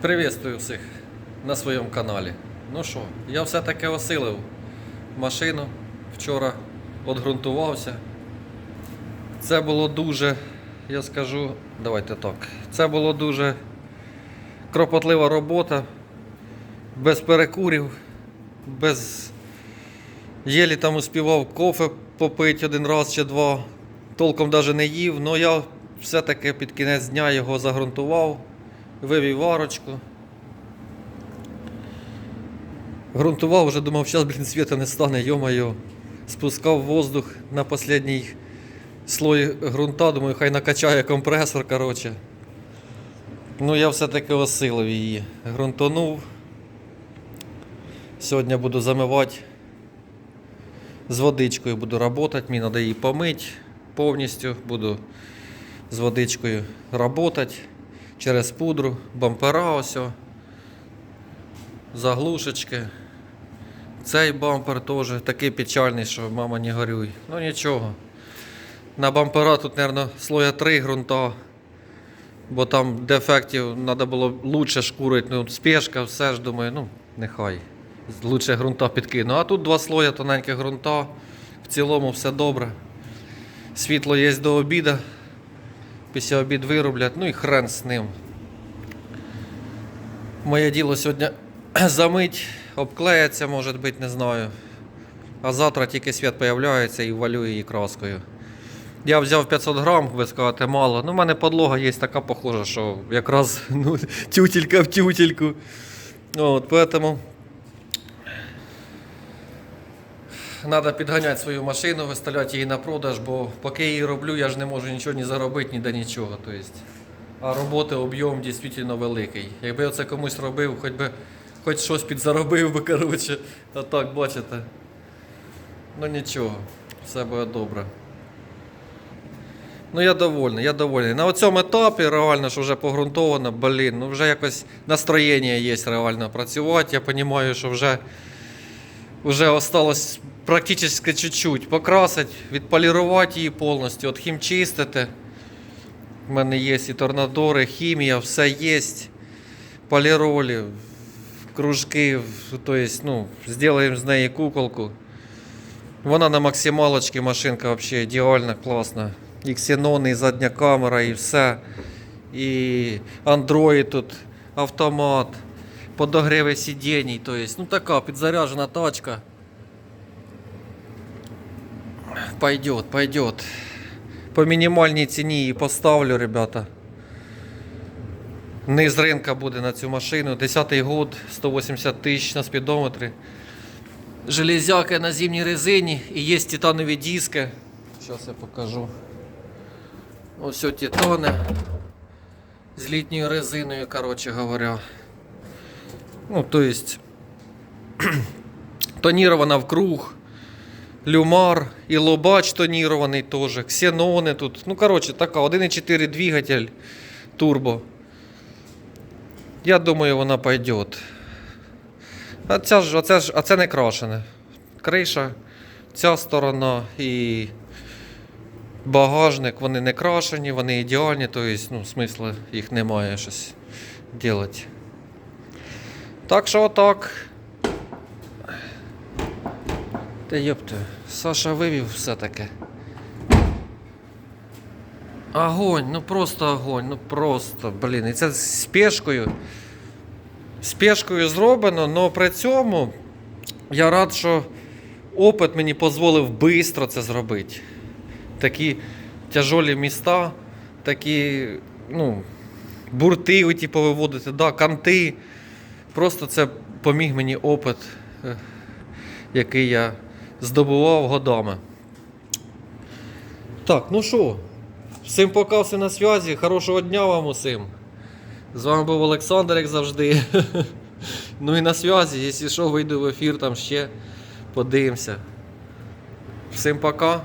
Приветствую всіх на своєму каналі. Ну що, я все-таки осилив машину. Вчора відґрунтувався. Це було дуже, я скажу, давайте так. Це було дуже кропотлива робота, без перекурів, без. Єлі там успівав кофе попити один раз чи два. Толком навіть не їв, але я все-таки під кінець дня його загрунтував, вивів варочку. Грунтував, вже думав, зараз, блін, світа не стане, йо-моє. Спускав воздух на останній слой ґрунта, думаю, хай накачає компресор, коротше. Ну, я все-таки осилив її. Грунтонув. Сьогодні буду замивати з водичкою буду працювати, мені треба її помити повністю. Буду з водичкою працювати через пудру, бампера ось. Заглушечки. Цей бампер теж такий печальний, що мама не горюй. Ну нічого. На бампера тут, мабуть, слоя 3 ґрунта. Бо там дефектів треба було лучше шкурити. Ну, спешка, все ж думаю, ну, нехай. Лучше ґрунта підкину. А тут два слоя тоненьких ґрунта. В цілому все добре. Світло є до обіду. Після обід вироблять, ну і хрен з ним. Моє діло сьогодні замить, обклеїться, може бути, не знаю. А завтра тільки світ з'являється і валю її краскою. Я взяв 500 грам, ви скажете, мало. Ну, в мене подлога є така похожа, що якраз ну, тютелька в тютельку. От, поэтому Треба підганяти свою машину, виставляти її на продаж, бо поки я її роблю, я ж не можу нічого ні заробити, ні до нічого. Тобто, а роботи об'єм дійсно великий. Якби я це комусь робив, хоч би хоч щось підзаробив би, коротше. А так, бачите. Ну нічого, все буде добре. Ну я довольний, я довольний. На цьому етапі реально, що вже погрунтовано, блін, ну вже якось настроєння є реально працювати. Я розумію, що вже Уже осталось практически чуть-чуть покрасить, відполірувати її повністю, от хімчистити. У мене є і торнадори, хімія, все є. Поліролі, кружки, тобто, ну, зробимо з неї куколку. Вона на максималочці, машинка взагалі ідеальна, класна. І ксенони, і задня камера, і все. І Android тут, автомат подогреви сидінь, то есть, ну така підзаряжена тачка. Пойдет, пойдет. По мінімальній ціні її поставлю, ребята. Низ ринка буде на цю машину. 10-й год, 180 тисяч на спідометрі. Железяки на зимній резині і є титанові диски. Зараз я покажу. Ось титани з літньою резиною, коротше говоря. Ну, то есть тонірована в круг, люмар і лобач тонірований теж, ксенони тут. Ну, коротше, така 1,4 двигатель турбо. Я думаю, вона пойде. А ця ж, а це ж, а це не крашене. Криша, ця сторона і багажник, вони не крашені, вони ідеальні, тобто, ну, смисла їх немає щось робити. Так що отак. Та йопте, Саша вивів все-таки. Огонь, ну просто огонь, ну просто, блін. І це з спешкою. Спешкою зроблено, але при цьому я рад, що опит мені дозволив швидко це зробити. Такі тяжолі міста, такі, ну, бурти, типу, виводити, да, канти. Просто це поміг мені опит, е, який я здобував годами. Так, ну що, всім пока, все на зв'язі. Хорошого дня вам усім. З вами був Олександр, як завжди. Ну і на зв'язі, якщо що, вийду в ефір, там ще подивимося. Всім пока.